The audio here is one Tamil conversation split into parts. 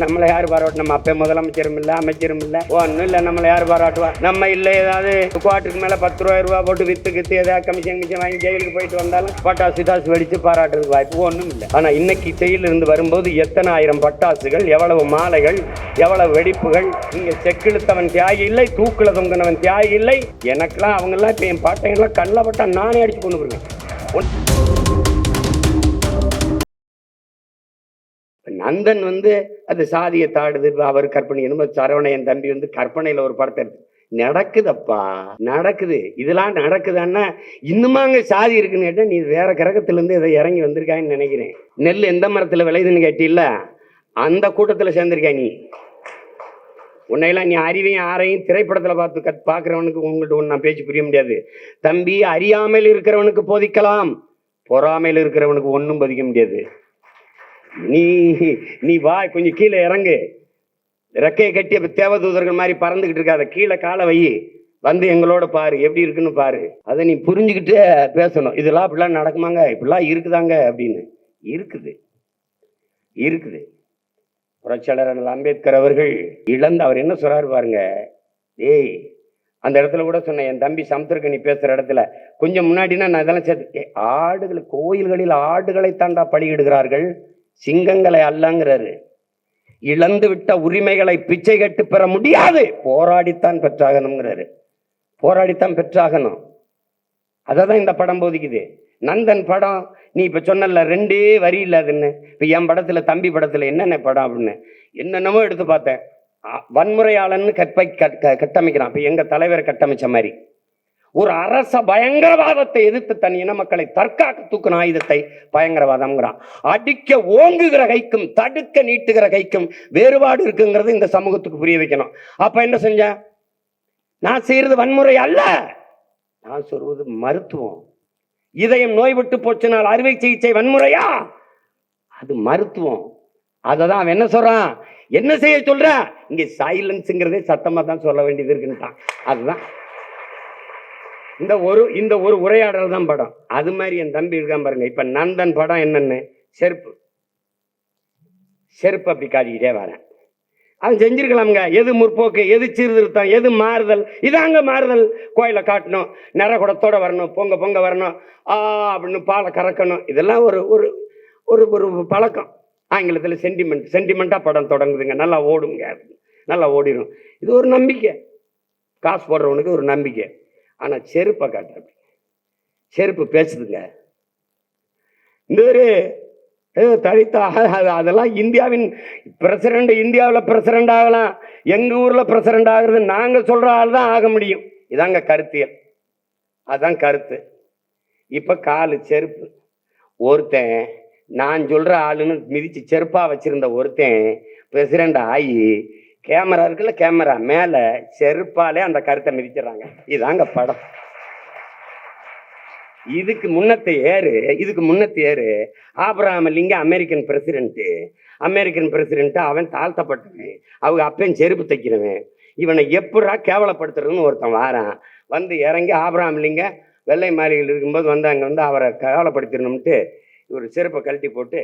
நம்மளை யார் பாராட்டும் நம்ம அப்பே முதலமைச்சரும் இல்லை அமைச்சரும் இல்லை. ஒன்றும் இல்லை நம்மளை யார் பாராட்டுவா? நம்ம இல்லை ஏதாவது குவார்ட்டருக்கு மேலே பத்து ரூபாய் ரூபா போட்டு வித்து கித்து ஏதாவது கமிஷன் கமிஷன் வாங்கி ஜெயிலுக்கு போயிட்டு வந்தாலும் பட்டாசு தாசு வெடித்து பாராட்டுறதுக்கு வாய்ப்பு ஒன்றும் இல்லை. ஆனால் இன்னைக்கு செயலில் இருந்து வரும்போது எத்தனை ஆயிரம் பட்டாசுகள் எவ்வளவு மாலைகள் எவ்வளவு வெடிப்புகள் நீங்கள் செக்கிழுத்தவன் தியாகி இல்லை தூக்கில தொங்கினவன் தியாகி இல்லை. எனக்கெல்லாம் அவங்கெல்லாம் இப்போ என் பாட்டையெல்லாம் கண்ணில் பட்டா நானே அடிச்சு கொண்டு போயிருக்கேன் நந்தன் வந்து அது சாதியை தாடுது அவர் கற்பனை என்னமோ சரவண என் தம்பி வந்து கற்பனையில ஒரு படத்தை எடுத்து நடக்குதப்பா நடக்குது இதெல்லாம் நடக்குதான்னா இன்னுமாங்க சாதி இருக்குன்னு கேட்டால் நீ வேற கிரகத்துல இருந்து இதை இறங்கி வந்திருக்கான்னு நினைக்கிறேன். நெல் எந்த மரத்துல விளையுதுன்னு கேட்டில்ல அந்த கூட்டத்துல சேர்ந்திருக்கா நீ. உன்னையெல்லாம் நீ அறிவையும் ஆரையும் திரைப்படத்துல பார்த்து கத் பார்க்குறவனுக்கு உங்கள்கிட்ட ஒன்று நான் பேச்சு புரிய முடியாது. தம்பி அறியாமல் இருக்கிறவனுக்கு போதிக்கலாம் பொறாமையில் இருக்கிறவனுக்கு ஒன்றும் பதிக்க முடியாது. நீ நீ வா கொஞ்சம் கீழே இறங்கு. ரெக்கையை கட்டி தேவதூதர்கள் மாதிரி பறந்துகிட்டு இருக்காத. கீழே காலை வை. வந்து எங்களோட பாரு எப்படி இருக்குன்னு பாரு. அதை நீ புரிஞ்சுக்கிட்டு பேசணும். இதெல்லாம் அப்படிலாம் நடக்குமாங்க? இப்படிலாம் இருக்குதாங்க அப்படின்னு. இருக்குது. இருக்குது. புரட்சியாளர் அம்பேத்கர் அவர்கள் இழந்து அவர் என்ன சொல்றாரு பாருங்க? ஏய் அந்த இடத்துல கூட சொன்னேன் என் தம்பி சமுத்திரக்கனி பேசுற இடத்துல. கொஞ்சம் முன்னாடினா நான் இதெல்லாம் சேர்த்து ஆடுகள் கோயில்களில் ஆடுகளை தாண்டா பலியிடுகிறார்கள். சிங்கங்களை அல்லங்கிறாரு. இழந்து விட்ட உரிமைகளை பிச்சை கட்டு பெற முடியாது. போராடித்தான் பெற்றாகணுங்கிறாரு. போராடித்தான் பெற்றாகணும். அதை தான் இந்த படம் போதிக்குது. நந்தன் படம் நீ இப்ப சொன்னல ரெண்டே வரி இல்லாதுன்னு இப்ப என் படத்துல தம்பி படத்துல என்னென்ன படம் அப்படின்னு. என்னென்னமோ எடுத்து பார்த்தேன். வன்முறையாளன்னு கற்பை கட்- க- கட்டமைக்கிறான். இப்ப எங்க தலைவர் கட்டமைச்ச மாதிரி. ஒரு அரச பயங்கரவாதத்தை எதிர்த்து தன் இன மக்களை தற்காக்க தூக்கின ஆயுதத்தை பயங்கரவாதம்ங்கிறான். அடிக்க ஓங்குகிற கைக்கும் தடுக்க நீட்டுகிற கைக்கும் வேறுபாடு இருக்குங்கிறது இந்த சமூகத்துக்கு புரிய வைக்கணும். அப்ப என்ன செஞ்சேன் நான் செய்யறது வன்முறை அல்ல. நான் சொல்வது மருத்துவம். இதயம் நோய் விட்டு போச்சுனால் அறுவை சிகிச்சை வன்முறையா? அது மருத்துவம். அதை தான் அவன் என்ன சொல்றான்? என்ன செய்ய சொல்ற? இங்க சைலன்ஸுங்கிறதே சத்தமா தான் சொல்ல வேண்டியது இருக்குன்ட்டான். அதுதான் இந்த ஒரு இந்த ஒரு உரையாடல் தான் படம். அது மாதிரி என் தம்பி இருக்கான் பாருங்க. இப்ப நந்தன் படம் என்னன்னு? செருப்பு. செருப்பு அப்படி காட்டிக்கிட்டே வரேன். அவன் செஞ்சிருக்கலாம்ங்க. எது முற்போக்கு எது சீர்திருத்தம் எது மாறுதல்? இதாங்க மாறுதல். கோயிலை காட்டணும் நிறகுடத்தோட வரணும் பொங்க பொங்க வரணும் ஆ அப்படின்னு பாலை கறக்கணும். இதெல்லாம் ஒரு ஒரு ஒரு ஒரு பழக்கம். ஆங்கிலத்தில் சென்டிமெண்ட் சென்டிமெண்ட்டாக படம் தொடங்குதுங்க. நல்லா ஓடுங்க. நல்லா ஓடிடும் இது ஒரு நம்பிக்கை. காசு போடுறவனுக்கு ஒரு நம்பிக்கை. ஆனால் செருப்பை காட்டுறப்படி செருப்பு பேசுதுங்க. இந்த ஒரு ஏதோ அது அதெல்லாம் இந்தியாவின் பிரசிடண்ட் இந்தியாவில் பிரசிடண்ட் ஆகலாம். எங்கள் ஊரில் பிரசிடண்ட் ஆகுறது நாங்கள் சொல்கிற ஆள் தான் ஆக முடியும். இதாங்க கருத்தியல். அதுதான் கருத்து. இப்போ காலு செருப்பு. ஒருத்தன் நான் சொல்கிற ஆளுன்னு மிதித்து செருப்பாக வச்சுருந்த ஒருத்தன் பிரசிடண்ட் ஆகி கேமரா இருக்குல்ல கேமரா மேலே செருப்பாலே அந்த கருத்தை மிதிச்சிடுறாங்க. இதாங்க படம். இதுக்கு முன்னத்தை ஏறு இதுக்கு முன்னத்தை ஏறு ஆபிரகாம் லிங்க அமெரிக்கன் பிரசிடென்ட்டு அமெரிக்கன் பிரசிடென்ட்டு அவன் தாழ்த்தப்பட்டவன் அவங்க அப்பையும் செருப்பு தைக்கிறவன். இவனை எப்படா கேவலப்படுத்துறதுன்னு ஒருத்தன் வாரான். வந்து இறங்கி ஆபிரகாம் லிங்க வெள்ளை மாளிகையில் இருக்கும்போது வந்து அங்கே வந்து அவரை கேவலப்படுத்திடணும்ட்டு இவர் செருப்பை கழட்டி போட்டு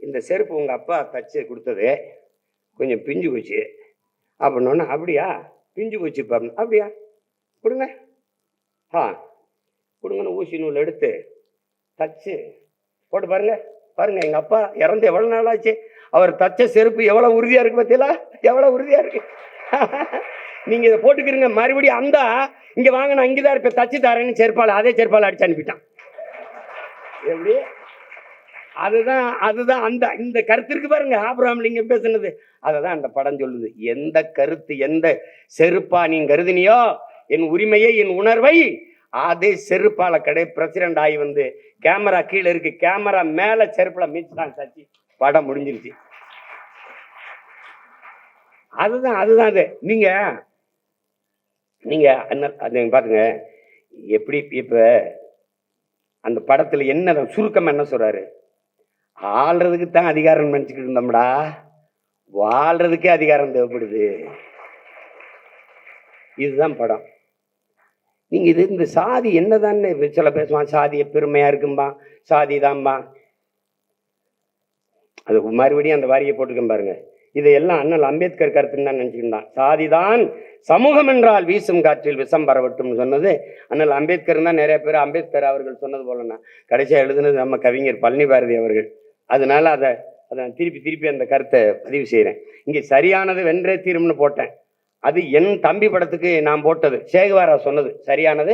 இந்த செருப்பு உங்கள் அப்பா தச்சு கொடுத்தது. கொஞ்சம் பிஞ்சு போச்சு. அப்படின்னோடனே அப்படியா? பிஞ்சு போச்சு பாருங்க அப்படியா? கொடுங்க. ஆ. கொடுங்கன்னு ஊசி நூல் எடுத்து தச்சு போட்டு பாருங்க. பாருங்க எங்கள் அப்பா இறந்து எவ்வளோ நாள் ஆச்சு? அவர் தச்ச செருப்பு எவ்வளோ உறுதியாக இருக்கு பார்த்தீங்களா எவ்வளோ உறுதியாக இருக்கு? நீங்கள் இதை போட்டுக்கிறீங்க. மறுபடியும் அந்த இங்கே வாங்க நான் இங்கே தான் இருப்பேன் தச்சு தரேன்னு செருப்பால் அதே செருப்பால் அடிச்சு அனுப்பிட்டான். எப்படி? அதுதான் அதுதான் அந்த இந்த கருத்து இருக்கு பாருங்க. ஆபிரகாம் லிங்கம் பேசுனது. அதை தான் அந்த படம் சொல்லுது. எந்த கருத்து எந்த செருப்பா நீ கருதினியோ என் உரிமையை என் உணர்வை அதே செருப்பால கடை பிரசிடண்ட் ஆகி வந்து கேமரா கீழே இருக்கு. கேமரா மேல செருப்புல மீச்சுதான் சாச்சி. படம் முடிஞ்சிருச்சு. அதுதான் அதுதான் அது. நீங்க நீங்க என்ன- பாத்துங்க எப்படி இப்ப அந்த படத்துல என்ன சுருக்கம் என்ன சொல்றாரு? ஆள்றதுக்கு தான் அதிகாரம் நினைச்சுக்கிட்டு இருந்தோம்டா. வாழ்றதுக்கே அதிகாரம் தேவைப்படுது. இதுதான் படம். நீங்கள் இது இந்த சாதி என்னதான்னு சில பேசுவான் சாதியை பெருமையாக இருக்கும்பா சாதி தான்பா அது மறுபடியும் அந்த வாரியை போட்டுக்க பாருங்க. இதையெல்லாம் அண்ணல் அம்பேத்கர் கருத்துன்னு தான் நினைச்சுக்கிட்டான். சாதிதான் சமூகம் என்றால் வீசும் காற்றில் விஷம் பரவட்டும்னு சொன்னது அண்ணல் அம்பேத்கர் தான் நிறைய பேர் அம்பேத்கர் அவர்கள் சொன்னது போலன்னா கடைசியாக எழுதுனது நம்ம கவிஞர் பழனி பாரதி அவர்கள். அதனால அதை அதை நான் திருப்பி திருப்பி அந்த கருத்தை பதிவு செய்கிறேன் இங்கே சரியானது வென்றே தீரும்னு போட்டேன். அது என் தம்பி படத்துக்கு நான் போட்டது. சேகுவாரா சொன்னது சரியானது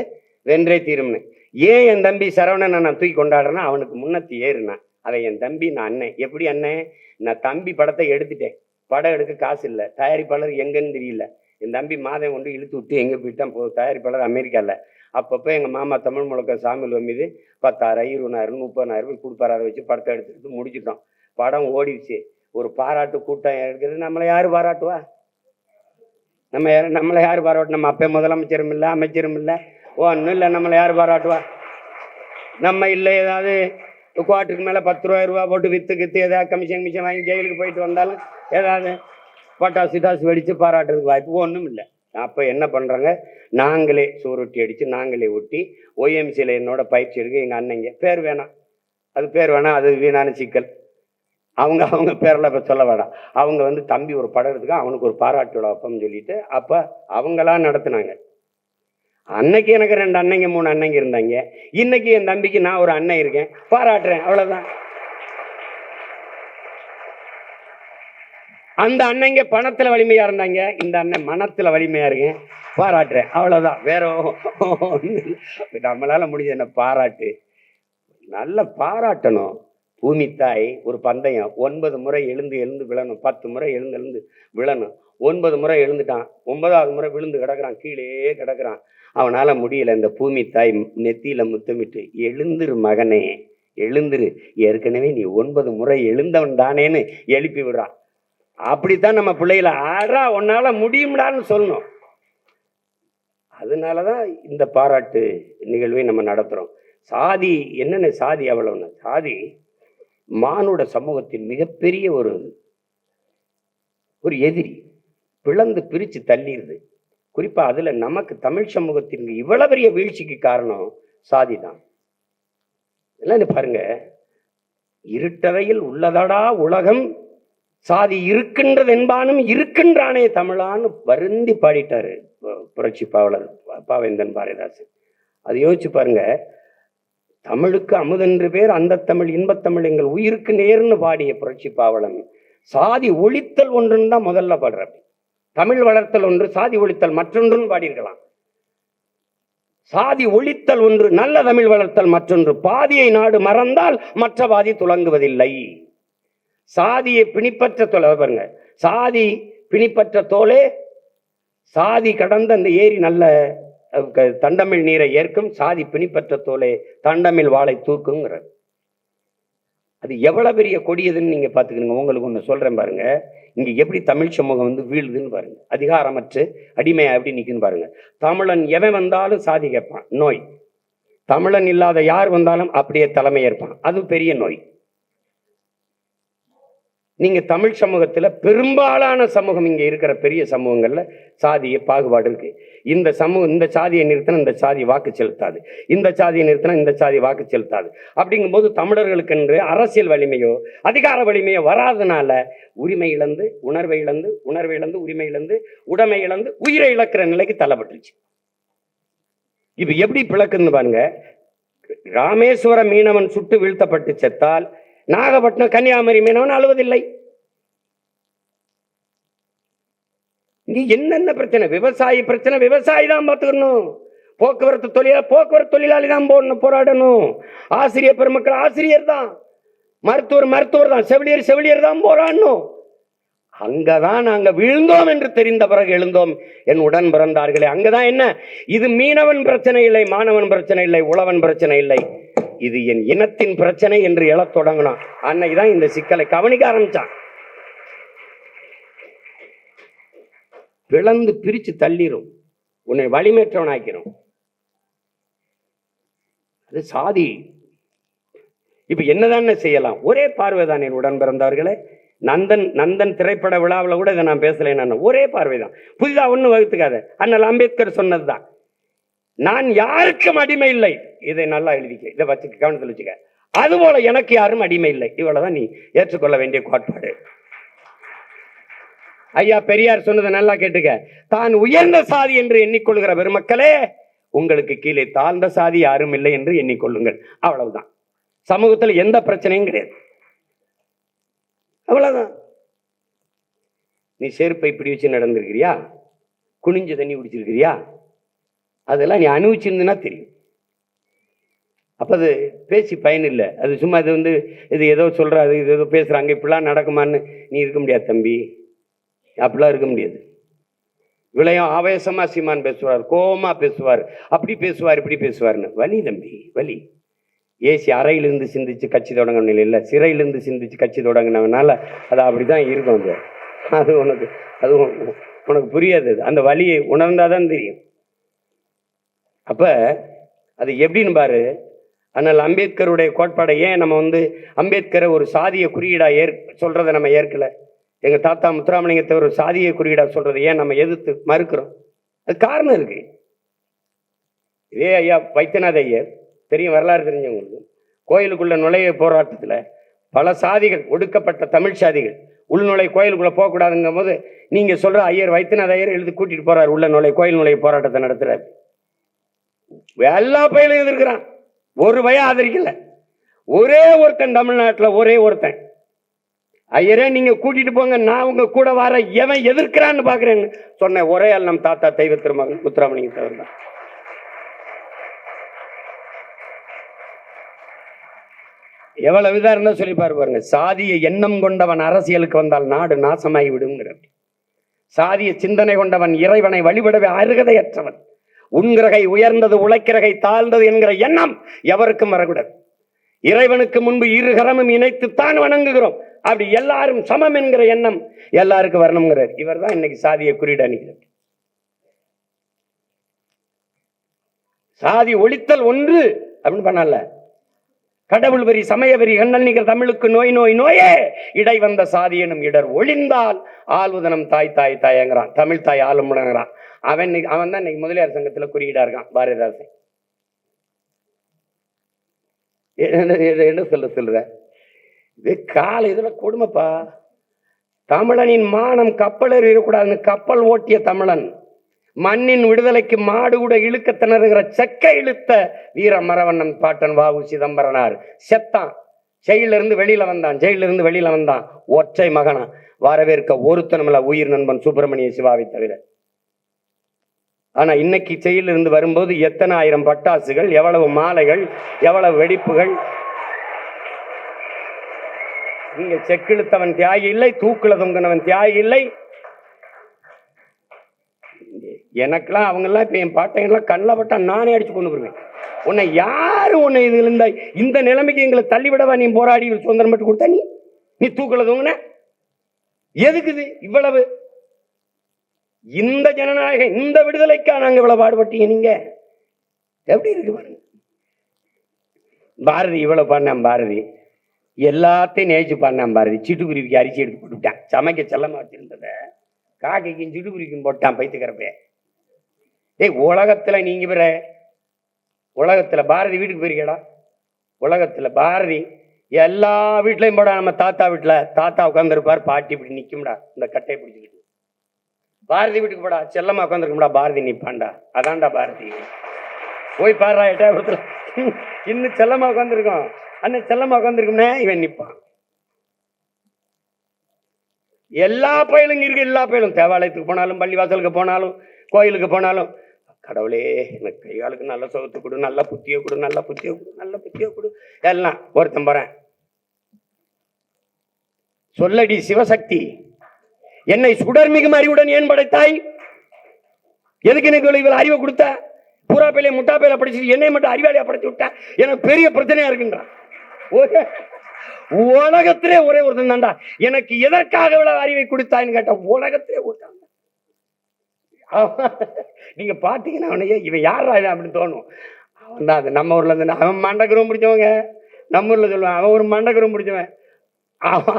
வென்றே தீரும்னு. ஏன் என் தம்பி சரவணனை நான் தூக்கி கொண்டாடுறேன்னா அவனுக்கு முன்னத்தி ஏறுனேன் அவன் என் தம்பி நான் அண்ணன். எப்படி அண்ணன்? நான் தம்பி படத்தை எடுத்துட்டேன். படம் எடுக்க காசு இல்லை. தயாரிப்பாளர் எங்கன்னு தெரியல. என் தம்பி மாதம் கொண்டு இழுத்து விட்டு எங்கே போயிட்டான் போ தயாரிப்பாளர் அமெரிக்காவில் அப்பப்போ எங்கள் மாமா தமிழ் முழக்க சாமியில் மீது பத்தாயிரம் இருபதாயிரம் முப்பதாயிரம் ரூபாய் கொடுப்பாரு. அதை வச்சு படத்தை எடுத்துட்டு முடிச்சிட்டோம். படம் ஓடிடுச்சு. ஒரு பாராட்டு கூட்டம் இருக்குது நம்மளை யார் பாராட்டுவா? நம்ம யார் நம்மளை யார் பாராட்டு? நம்ம அப்போ முதலமைச்சரும் இல்லை அமைச்சரும் இல்லை. ஒன்றும் இல்லை. நம்மளை யார் பாராட்டுவா? நம்ம இல்லை. ஏதாவது குவார்ட்டருக்கு மேலே பத்து ரூபாய் ரூபா போட்டு விற்று கித்து ஏதாவது கமிஷன் கமிஷன் வாங்கி ஜெயிலுக்கு போயிட்டு வந்தாலும் ஏதாவது பட்டாசு சிட்டாசு வெடித்து பாராட்டுறதுக்கு வாய்ப்பு ஒன்றும் இல்லை. அப்போ என்ன பண்ணுறாங்க நாங்களே சோறுட்டி அடித்து நாங்களே ஒட்டி ஒய்எம்சியில் என்னோட பயிற்சி எடுக்க எங்கள் அண்ணங்க பேர் வேணாம். அது பேர் வேணாம். அது வீணான சிக்கல். அவங்க அவங்க பேரில் இப்போ சொல்ல வேணாம். அவங்க வந்து தம்பி ஒரு படம் எடுத்துக்க அவனுக்கு ஒரு பாராட்டு விழா வைப்போம்னு சொல்லிட்டு அப்போ அவங்களா நடத்துனாங்க. அன்னைக்கு எனக்கு ரெண்டு அன்னைங்க மூணு அண்ணங்க இருந்தாங்க. இன்னைக்கு என் தம்பிக்கு நான் ஒரு அண்ணன் இருக்கேன். பாராட்டுறேன் அவ்வளோதான் அந்த அண்ணங்க பணத்தில் வலிமையாக இருந்தாங்க. இந்த அண்ணன் மனத்தில் வலிமையாக இருக்கேன். பாராட்டுறேன் அவ்வளோதான் வேற நம்மளால் முடிஞ்ச என்ன பாராட்டு. நல்ல பாராட்டணும். பூமி தாய் ஒரு பந்தயம். ஒன்பது முறை எழுந்து எழுந்து விழணும். பத்து முறை எழுந்து எழுந்து விழணும். ஒன்பது முறை எழுந்துட்டான். ஒன்பதாவது முறை விழுந்து கிடக்குறான். கீழே கிடக்குறான். அவனால் முடியல. இந்த பூமி தாய் நெத்தியில் முத்தமிட்டு எழுந்துரு மகனே எழுந்துரு. ஏற்கனவே நீ ஒன்பது முறை எழுந்தவன் தானேன்னு எழுப்பி விடுறான். அப்படித்தான் நம்ம பிள்ளைகளை ஆறா உன்னால முடியும்டான்னு சொல்லணும். அதனால தான் இந்த பாராட்டு நிகழ்வை நம்ம நடத்துகிறோம் சாதி என்னென்ன சாதி அவ்வளவுன்னு? சாதி மானுட சமூகத்தின் மிகப்பெரிய ஒரு ஒரு எதிரி. பிளந்து பிரிச்சு தள்ளிடுது. குறிப்பாக அதில் நமக்கு தமிழ் சமூகத்தின் இவ்வளவு பெரிய வீழ்ச்சிக்கு காரணம் சாதி தான். இல்லைன்னு பாருங்க. இருட்டறையில் உள்ளதடா உலகம். சாதி இருக்கின்றது என்பானும் இருக்கின்றானே தமிழான்னு வருந்தி பாடிட்டாரு புரட்சி பாவலர் பாவேந்தன் பாரதிதாசன். அது யோசிச்சு பாருங்க. தமிழுக்கு அமுதென்று பேர் அந்த தமிழ் இன்பத்தமிழ் எங்கள் உயிருக்கு நேர்னு பாடிய புரட்சி பாவலன். சாதி ஒழித்தல் ஒன்றுன்னு தான் முதல்ல பாடுறாரு. தமிழ் வளர்த்தல் ஒன்று சாதி ஒழித்தல் மற்றொன்றுன்னு பாடியிருக்கலாம். சாதி ஒழித்தல் ஒன்று நல்ல தமிழ் வளர்த்தல் மற்றொன்று. பாதியை நாடு மறந்தால் மற்ற பாதி துலங்குவதில்லை. சாதியை பிணிப்பற்ற தொலை பாருங்க சாதி பிணிப்பற்ற தோலே சாதி கடந்த அந்த ஏரி நல்ல தண்டமிழ் நீரை ஏற்கும் சாதி பிணிப்பற்ற தோலே தண்டமிழ் வாளை தூக்குங்கிற அது எவ்வளவு பெரிய கொடியதுன்னு நீங்க பாத்துக்கணுங்க உங்களுக்கு ஒண்ணு சொல்றேன் பாருங்க. இங்க எப்படி தமிழ் சமூகம் வந்து வீழுதுன்னு பாருங்க. அதிகாரமற்று அடிமையா எப்படி நிக்குன்னு பாருங்க. தமிழன் எவன் வந்தாலும் சாதி கேட்பான். நோய். தமிழன் இல்லாத யார் வந்தாலும் அப்படியே தலைமை ஏற்பான். அது பெரிய நோய். நீங்க தமிழ் சமூகத்துல பெரும்பாலான சமூகம் இங்க இருக்கிற பெரிய சமூகங்கள்ல சாதிய பாகுபாடு இருக்கு. இந்த சமூகம் இந்த சாதியை நிறுத்தினா இந்த சாதி வாக்கு செலுத்தாது. இந்த சாதியை நிறுத்தினா இந்த சாதி வாக்கு செலுத்தாது. அப்படிங்கும்போது தமிழர்களுக்கென்று அரசியல் வலிமையோ அதிகார வலிமையோ வராதனால உரிமை இழந்து உணர்வை இழந்து உணர்வை இழந்து உரிமை இழந்து உடமை இழந்து உயிரை இழக்கிற நிலைக்கு தள்ளப்பட்டுருச்சு. இது எப்படி பிளக்குன்னு பாருங்க. ராமேஸ்வர மீனவன் சுட்டு வீழ்த்தப்பட்டு செத்தால் நாகப்பட்டினம் கன்னியாகுமரி மீனவன் அழுவதில்லை. இங்க என்னென்ன பிரச்சனை? விவசாயி பிரச்சனை விவசாயி தான் பார்த்துக்கணும். போக்குவரத்து தொழிலா போக்குவரத்து தொழிலாளி தான் போடணும் போராடணும். ஆசிரியர் பெருமக்கள் ஆசிரியர் தான். மருத்துவர் மருத்துவர் தான். செவிலியர் செவிலியர் தான் போராடணும். அங்கதான் நாங்க விழுந்தோம் என்று தெரிந்த பிறகு எழுந்தோம். என் உடன் பிறந்தார்களே அங்கதான் என்ன? இது மீனவன் பிரச்சனை இல்லை மாணவன் பிரச்சனை இல்லை உழவன் பிரச்சனை இல்லை. இது என் இனத்தின் பிரச்சனை என்று எழத் தொடங்கினான். அன்னைதான் இந்த சிக்கலை கவனிக்க ஆரம்பிச்சான். பிளந்து பிரிச்சு தள்ளிரும். உன்னை வலிமேற்றவன் ஆக்கிரும் அது சாதி. இப்ப என்னதான செய்யலாம்? ஒரே பார்வைதான் என் உடன் பிறந்தவர்களே. நந்தன் நந்தன் திரைப்பட விழாவில் கூட இதை நான் பேசலை நான் ஒரே பார்வைதான் புதிதா ஒண்ணு வகுத்துக்காத. அண்ணல் அம்பேத்கர் சொன்னதுதான். நான் யாருக்கும் அடிமை இல்லை. இதை நல்லா எழுதிக்க இதை வச்சு கவனத்தில் வச்சுக்க. அதுபோல எனக்கு யாரும் அடிமை இல்லை. இவ்வளவுதான் நீ ஏற்றுக்கொள்ள வேண்டிய கோட்பாடு. ஐயா பெரியார் சொன்னதை நல்லா கேட்டுக்க. தான் உயர்ந்த சாதி என்று எண்ணிக்கொள்கிற பெருமக்களே உங்களுக்கு கீழே தாழ்ந்த சாதி யாரும் இல்லை என்று எண்ணிக்கொள்ளுங்கள். அவ்வளவுதான். சமூகத்தில் எந்த பிரச்சனையும் கிடையாது. அவ்வளவுதான். நீ செருப்பை இப்படி வச்சு நடந்திருக்கிறியா? குனிஞ்சு தண்ணி குடிச்சிருக்கிறியா? அதெல்லாம் நீ அனுபவிச்சிருந்தனா தெரியும். அப்போ அது பேசி பயனில்லை அது சும்மா இது வந்து இது ஏதோ சொல்றாரு இது ஏதோ பேசுகிறாங்க இப்படிலாம் நடக்குமான்னு நீ இருக்க முடியாது தம்பி. அப்படிலாம் இருக்க முடியாது. விளையம் ஆவேசமாக சீமான் பேசுவார் கோபமாக பேசுவார். அப்படி பேசுவார் இப்படி பேசுவார்னு. வலி தம்பி வலி. ஏசி அறையிலிருந்து சிந்திச்சு கட்சி தொடங்கின இல்லை சிறையிலிருந்து சிந்திச்சு கட்சி தொடங்கினவனால அது அப்படிதான் இருக்கும். அது அது உனக்கு அது உனக்கு புரியாது. அது. அந்த வலியை உணர்ந்தாதான் தெரியும். அப்போ அது எப்படின்னு பாரு. ஆனால் அம்பேத்கருடைய கோட்பாடை ஏன் நம்ம வந்து அம்பேத்கரை ஒரு சாதிய குறியீடாக ஏற் சொல்கிறத நம்ம ஏற்கல. எங்கள் தாத்தா முத்துராமலிங்கத்தை ஒரு சாதிய குறியீடாக சொல்கிறத ஏன் நம்ம எதிர்த்து மறுக்கிறோம்? அது காரணம் இருக்குது இதே ஐயா வைத்தியநாத ஐயர் தெரியும் வரலாறு தெரிஞ்சவங்களுக்கு கோயிலுக்குள்ள நுழைய போராட்டத்தில் பல சாதிகள் ஒடுக்கப்பட்ட தமிழ் சாதிகள் உள்நுழை கோயிலுக்குள்ளே போகக்கூடாதுங்கும் போது நீங்கள் சொல்கிற ஐயர் வைத்தியநாத ஐயர் எழுதி கூட்டிகிட்டு போகிறார் உள்ள நுழை கோயில் நுழைய போராட்டத்தை நடத்துகிறார் எல்லா பயிலும் எதிர்க்கிறான். ஒரு பயம் ஆதரிக்கல. ஒரே ஒருத்தன் தமிழ்நாட்டுல ஒரே ஒருத்தன். ஐயரே நீங்க கூட்டிட்டு போங்க நான் உங்க கூட வர எவன் எதிர்க்கிறான்னு பாக்குறேன்னு சொன்ன ஒரே ஆள் நம் தாத்தா தெய்வ திருமகன் முத்துராமலிங்க தவிர எவ்வளவு இதா சொல்லி பாரு பாருங்க. சாதிய எண்ணம் கொண்டவன் அரசியலுக்கு வந்தால் நாடு நாசமாகி விடுங்கிறார் சாதிய சிந்தனை கொண்டவன் இறைவனை வழிபடவே அருகதையற்றவன். உண்கிரகை உயர்ந்தது உழைக்கிறகை தாழ்ந்தது என்கிற எண்ணம் எவருக்கும் வரக்கூடாது. இறைவனுக்கு முன்பு இருகரமும் இணைத்துத்தான் வணங்குகிறோம். அப்படி எல்லாரும் சமம் என்கிற எண்ணம் எல்லாருக்கும் வரணுங்கிறார் இவர் தான் இன்னைக்கு சாதியை குறியீடு அணிகிறார். சாதி ஒழித்தல் ஒன்று அப்படின்னு பண்ணல. கடவுள் வரி சமய வரி கண்ணல் நிகர் தமிழுக்கு நோய் நோய் நோயே. இடை வந்த சாதி எனும் இடர் ஒளிந்தால் ஆழ்வுதனம் தாய் தாய் தாயங்கிறான் தமிழ் தாய் ஆளுமுடங்கிறான் அவன் இன்னைக்கு- அவன் தான் இன்னைக்கு முதலியார் சங்கத்தில் குறியீடா இருக்கான் பாரதிதாசன். என்ன என்ன- சொல்ல சொல்ற? இது கால இதுல கொடுமைப்பா. தமிழனின் மானம் கப்பல் இருக்கக்கூடாதுன்னு கப்பல் ஓட்டிய தமிழன் மண்ணின் விடுதலைக்கு மாடு கூட இழுக்க திணறுகிற செக்க இழுத்த வீர மரவண்ணன் பாட்டன் வாவு சிதம்பரனார். செத்தான் ஜெயிலிருந்து வெளியில வந்தான் ஜெயிலிருந்து வெளியில வந்தான். ஒற்றை மகனா வரவேற்க ஒருத்தனமில்ல உயிர் நண்பன் சுப்பிரமணிய சிவாவை தவிர. ஆனா இன்னைக்கு செயலிருந்து இருந்து வரும்போது எத்தனை ஆயிரம் பட்டாசுகள் எவ்வளவு மாலைகள் எவ்வளவு வெடிப்புகள்? இங்க செக்கிழுத்தவன் தியாகி இல்லை தூக்குல தொங்கினவன் தியாகி இல்லை. எனக்கெல்லாம் அவங்கெல்லாம் இப்ப என் பாட்டைங்கெல்லாம் கண்ணில் பட்டா நானே அடிச்சு கொண்டு வருவேன் உன்னை யாரு உன்னை இதுல இருந்த இந்த நிலைமைக்கு எங்களை தள்ளிவிடவா நீ போராடி சுதந்திரம் மட்டும் கொடுத்தா நீ? நீ தூக்கல தூங்குன? எதுக்குது இவ்வளவு? இந்த ஜனநாயகம் இந்த விடுதலைக்காக நாங்கள் இவ்வளவு பாடுபட்டீங்க நீங்க? எப்படி இருக்கு பாருங்க. பாரதி இவ்வளவு பாடினான் பாரதி. எல்லாத்தையும் நேச்சு பாடினான் பாரதி. சிட்டுக்குருவிக்கு அரிசி எடுத்து போட்டுவிட்டான் சமைக்க செல்லமா வச்சிருந்தத. காக்கைக்கும் சிட்டுக்குருவிக்கும் போட்டான் பைத்துக்கிறப்ப ஏய் உலகத்துல நீங்க பிற உலகத்துல பாரதி வீட்டுக்கு போயிருக்கேடா உலகத்துல பாரதி எல்லா வீட்லயும் போடா நம்ம தாத்தா வீட்டுல. தாத்தா உட்காந்துருப்பார் பாட்டி இப்படி நிற்கும்டா இந்த கட்டையை பிடிச்சிக்கிட்டு. பாரதி வீட்டுக்கு போடா செல்லமா உட்காந்துருக்கும்டா பாரதி நிற்பாண்டா அதான்டா பாரதி. போய் பாடுறா எட்டாபுரத்துல இன்னும் செல்லமாக உட்காந்துருக்கோம் அண்ணன் செல்லமாக உட்காந்துருக்கும்னே இவன் நிற்பான் எல்லா பயலும் இருக்கு எல்லா பயலும். தேவாலயத்துக்கு போனாலும் பள்ளிவாசலுக்கு போனாலும் கோயிலுக்கு போனாலும். கடவுளே எனக்கு கையாளுக்கு நல்ல சுகத்தை கொடு நல்ல புத்தியை கொடு நல்ல புத்தியை கொடு நல்ல புத்தியை கொடு. எல்லாம் ஒருத்தன் போகிறேன் சொல்லடி சிவசக்தி. என்னை சுடர்மிகும் அறிவுடன் ஏன் படைத்தாய்? எதுக்கு எனக்கு இவள் அறிவை கொடுத்த? பூரா பேலையை முட்டா பேலை படிச்சு என்னை மட்டும் அறிவாளியா படைச்சு விட்டேன் எனக்கு பெரிய பிரச்சனையா இருக்குன்றான் உலகத்திலே ஒரே ஒருத்தன் தான்டா. எனக்கு எதற்காக இவ்வளவு அறிவை கொடுத்தான்னு கேட்ட உலகத்திலே ஒருத்தான் நீங்க பாத்தீங்கன்னா அவனையே இவன் யாரா அப்படின்னு தோணும். அவன் தான் அது. நம்ம ஊர்ல இருந்து அவன் மண்டகரம் பிடிச்சவங்க. நம்ம ஊர்ல சொல்லுவான் அவன் ஒரு மண்டகரம் பிடிச்சவன். ஆமா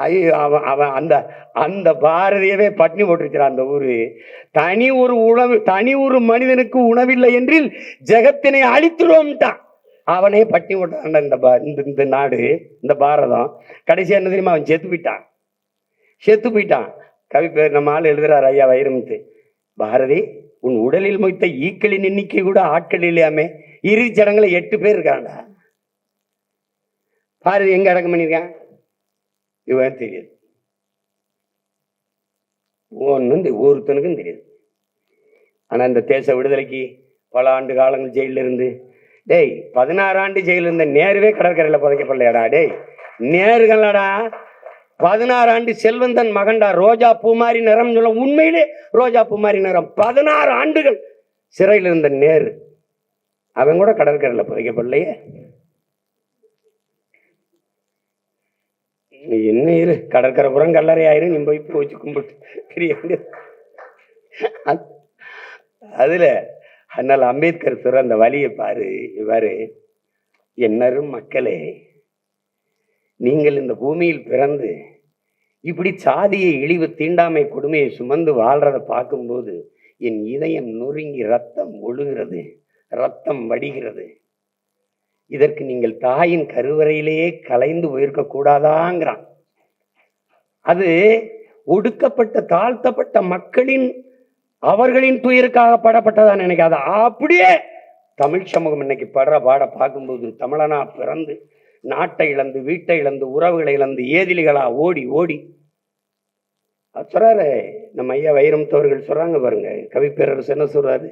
ஐயோ அவன் அவன் அந்த அந்த பாரதியவே பட்னி போட்டிருக்கிறான் அந்த ஊரு. தனி ஒரு உணவு தனி ஒரு மனிதனுக்கு உணவில்லை என்றில் ஜெகத்தினை அழித்துருவோம்ட்டான் அவனே பட்னி போட்டான்டா இந்த பா- இந்த இந்த நாடு இந்த பாரதம். கடைசி என்ன தெரியுமா? அவன் செத்து போயிட்டான். செத்து போயிட்டான். கவி பேர் நம்ம ஆள் எழுதுறாரு ஐயா வைரமுத்து. பாரதி உன் உடலில் மொய்த்த ஈக்களின் எண்ணிக்கை கூட ஆட்கள் இல்லையாமே? இறுதிச் சடங்குல எட்டு பேர் இருக்கான்டா பாரதி எங்க அடக்கம் பண்ணியிருக்கான்? இவன் தெரியாது. ஒன்றும் ஒருத்தனுக்கும் தெரியாது. ஆனால் இந்த தேச விடுதலைக்கு பல ஆண்டு காலங்கள் ஜெயிலில் இருந்து டேய் பதினாறு ஆண்டு ஜெயிலில் இருந்த நேருவே கடற்கரையில் புதைக்கப்படலையாடா டேய். நேருகளடா பதினாறு ஆண்டு செல்வந்தன் மகன்டா ரோஜா பூ மாதிரி நிறம் சொல்ல உண்மையிலே ரோஜா பூ மாதிரி நிறம். பதினாறு ஆண்டுகள் சிறையில் இருந்த நேரு அவன் கூட கடற்கரையில் புதைக்கப்படலையே. நீ என்ன இரு? கடற்கரை புறம் கல்லறை ஆயிரு நீ போய் போச்சு கும்பிட்டு தெரிய அதில் அதனால் அம்பேத்கர் சொல்ற அந்த வழியை பாரு இவ்வாறு என்னரும் மக்களே நீங்கள் இந்த பூமியில் பிறந்து இப்படி சாதியை இழிவு தீண்டாமை கொடுமையை சுமந்து வாழ்றத பார்க்கும்போது என் இதயம் நொறுங்கி ரத்தம் ஒழுகிறது ரத்தம் வடிகிறது. இதற்கு நீங்கள் தாயின் கருவறையிலேயே கலைந்து போயிருக்க கூடாதாங்கிறான் அது ஒடுக்கப்பட்ட தாழ்த்தப்பட்ட மக்களின் அவர்களின் துயருக்காக படப்பட்டதா நினைக்காத. அப்படியே தமிழ் சமூகம் இன்னைக்கு படுற பாட பார்க்கும்போது தமிழனா பிறந்து நாட்டை இழந்து வீட்டை இழந்து உறவுகளை இழந்து ஏதிலிகளா ஓடி ஓடி. அது சொல்றாரு நம்ம ஐயா வைரமுத்தவர்கள் சொல்றாங்க பாருங்க கவிப்பேரரசு என்ன சொல்றாரு?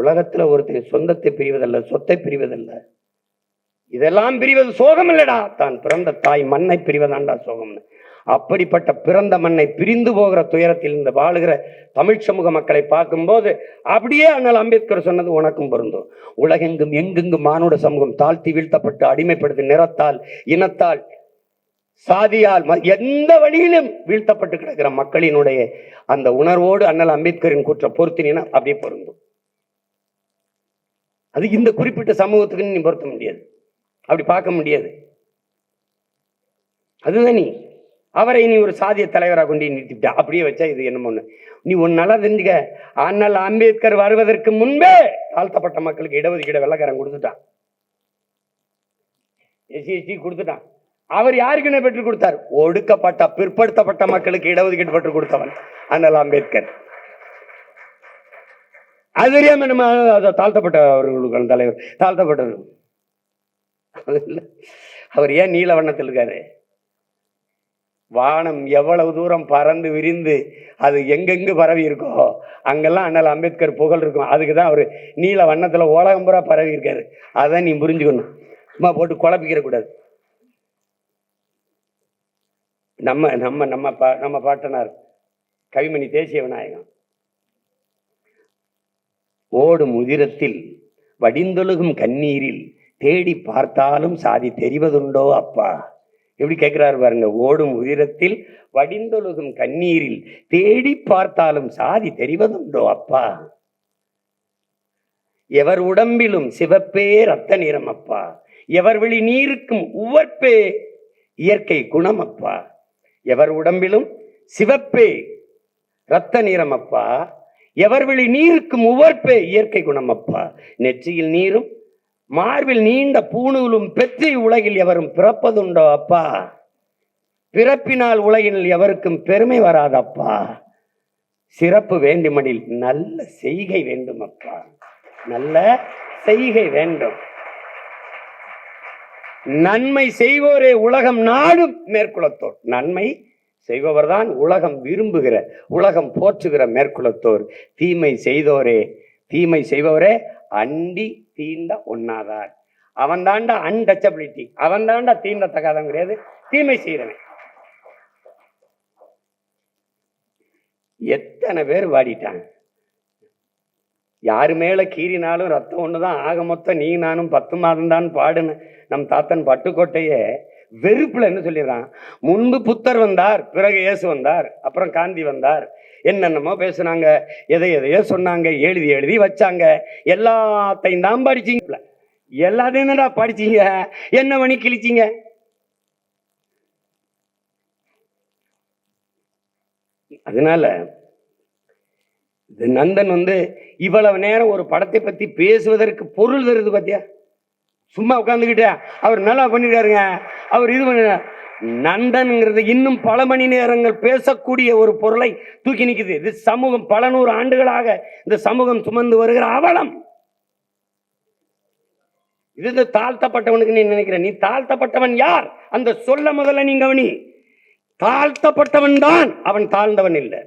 உலகத்துல ஒருத்தர் சொந்தத்தை பிரிவதல்ல சொத்தை பிரிவதல்ல. இதெல்லாம் பிரிவது சோகம் இல்லடா தான் பிறந்த தாய் மண்ணை பிரிவதாண்டா சோகம்னு. அப்படிப்பட்ட பிறந்த மண்ணை பிரிந்து போகிற துயரத்தில் இந்த வாழுகிற தமிழ் சமூக மக்களை பார்க்கும்போது அப்படியே அண்ணல் அம்பேத்கர் சொன்னது உனக்கும் பொருந்தும். உலகெங்கும் எங்கெங்கும் மானுட சமூகம் தாழ்த்தி வீழ்த்தப்பட்டு அடிமைப்படுத்தி நிறத்தால் இனத்தால் சாதியால் எந்த வழியிலும் வீழ்த்தப்பட்டு கிடக்கிற மக்களினுடைய அந்த உணர்வோடு அண்ணல் அம்பேத்கரின் கூற்ற பொருத்தினா அப்படியே பொருந்தும். அது இந்த குறிப்பிட்ட சமூகத்துக்கு நீ பொருத்த முடியாது. அப்படி பார்க்க முடியாது. அதுதான் நீ. அவரை நீ ஒரு சாதிய தலைவராக கொண்டு நிறுத்திவிட்டா? அப்படியே வச்சா இது என்னமோ ஒண்ணு. நீ ஒன்னு நல்லா தெரிஞ்சுக்க. ஆனால் அம்பேத்கர் வருவதற்கு முன்பே தாழ்த்தப்பட்ட மக்களுக்கு இடஒதுக்கீடு வெள்ளக்காரன் கொடுத்துட்டான். எஸ்சி எஸ்டி கொடுத்துட்டான். அவர் யாருக்கு என்ன பெற்றுக் கொடுத்தார்? ஒடுக்கப்பட்ட பிற்படுத்தப்பட்ட மக்களுக்கு இடஒதுக்கீடு பெற்றுக் கொடுத்தவன் அண்ணல் அம்பேத்கர். அது தெரியாம நம்ம தாழ்த்தப்பட்டவர்களுக்கான தலைவர் தாழ்த்தப்பட்டவர். அவர் ஏன் நீல வண்ணத்தில் இருக்காரு? வானம் எவ்வளவு தூரம் பறந்து விரிந்து அது எங்கெங்கு பரவி இருக்கோ அங்கெல்லாம் அண்ணல் அம்பேத்கர் புகழ் இருக்கும். அதுக்கு தான் அவர் நீல வண்ணத்தில் உலகம் பூரா பரவி இருக்காரு. அதான் நீ புரிஞ்சுக்கணும். சும்மா போட்டு குழப்பிக்கிற கூடாது. நம்ம நம்ம நம்ம பா நம்ம பாட்டனார் கவிமணி தேசிய விநாயகம். ஓடும் உதிரத்தில் வடிந்தொழுகும் கண்ணீரில் தேடி பார்த்தாலும் சாதி தெரிவதுண்டோ அப்பா? எப்படி கேட்கிறாரு பாருங்க ஓடும் உதிரத்தில் வடிந்தொழுகும் கண்ணீரில் தேடி பார்த்தாலும் சாதி தெரிவதுண்டோ அப்பா? எவர் உடம்பிலும் சிவப்பே ரத்த நிறம் அப்பா. எவர் விழி நீருக்கும் உவர்ப்பே இயற்கை குணம் அப்பா. எவர் உடம்பிலும் சிவப்பே ரத்த நிறம் அப்பா. எவர் விழி நீருக்கும் உவர்ப்பே இயற்கை குணம் அப்பா. நெற்றியில் நீரும் மார்பில் நீண்ட பூணூலும் பெற்றி உலகில் எவரும் பிறப்பதுண்டோ அப்பா? பிறப்பினால் உலகில் எவருக்கும் பெருமை வராதப்பா? சிறப்பு வேண்டுமெனில் நல்ல செய்கை வேண்டும் அப்பா நல்ல செய்கை வேண்டும். நன்மை செய்வோரே உலகம் நாடும் மேற்குலத்தோர். நன்மை செய்பவர்தான் உலகம் விரும்புகிற உலகம் போற்றுகிற மேற்குலத்தோர். தீமை செய்தோரே தீமை செய்பவரே அண்டி தீண்ட ஒன்னாதார் அவன் தாண்டா அன்டச்சபிலிட்டி. அவன் தாண்டா தீண்டத்தகாதவன் கிடையாது. தீமை செய்கிறவன் எத்தனை பேர் வாடிட்டாங்க? யாரு மேல கீறினாலும் ரத்தம் ஒன்று தான் ஆக மொத்தம் நீ நானும் பத்து மாதம் தான் பாடுன. நம் தாத்தன் பட்டுக்கோட்டையே வெறுப்புல என்ன சொல்லிடுறான்? முன்பு புத்தர் வந்தார் பிறகு இயேசு வந்தார் அப்புறம் காந்தி வந்தார். என்னென்னமோ பேசுனாங்க எதை எதையோ சொன்னாங்க எழுதி எழுதி வச்சாங்க. எல்லாத்தையும் தான் படிச்சீங்க எல்லாத்தையும் என்னடா படிச்சீங்க? என்ன பண்ணி கிழிச்சீங்க? அதனால நந்தன் வந்து இவ்வளவு நேரம் ஒரு படத்தை பத்தி பேசுவதற்கு பொருள் தருது பாத்தியா? சும்மா உட்காந்துக்கிட்டு அவர் நல்லா பண்ணிருக்காருங்க. அவர் இது பண்ண. நண்டன்ங்கிறது இன்னும் பல மணி நேரங்கள் பேசக்கூடிய ஒரு பொருளை தூக்கி நிற்குது இது சமூகம் பல நூறு ஆண்டுகளாக இந்த சமூகம் சுமந்து வருகிற அவலம். இது இந்த தாழ்த்தப்பட்டவனுக்கு நீ நினைக்கிற. நீ தாழ்த்தப்பட்டவன் யார்? அந்த சொல்ல முதல்ல நீ கவனி. தாழ்த்தப்பட்டவன் தான். அவன் தாழ்ந்தவன் இல்லை.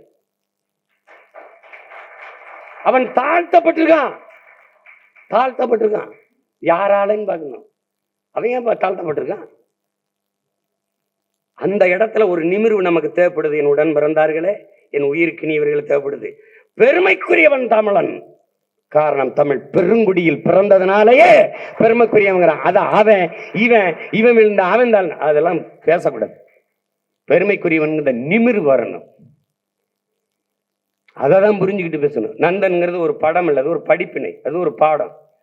அவன் தாழ்த்தப்பட்டிருக்கான். தாழ்த்தப்பட்டிருக்கான். யாராலையும் பார்க்கணும் அவன் ஏன் பா- தாழ்த்தப்பட்டிருக்கான் அந்த இடத்துல ஒரு நிமிர்வு நமக்கு தேவைப்படுது. என் உடன் பிறந்தார்களே என் உயிருக்கு நீ இவர்கள் தேவைப்படுது. பெருமைக்குரியவன் தமிழன். காரணம் தமிழ் பெருங்குடியில் பிறந்ததுனாலேயே பெருமைக்குரியவங்கிறான் அத அவன் இவன் இவன் விழுந்த அவன் தான். அதெல்லாம் பேசக்கூடாது. பெருமைக்குரியவன் நிமிர்வு வரணும். அதை தான் புரிஞ்சுக்கிட்டு பேசணும். நந்தன்ங்கிறது ஒரு படம் இல்லை அது ஒரு படிப்பினை அது ஒரு பாடம்.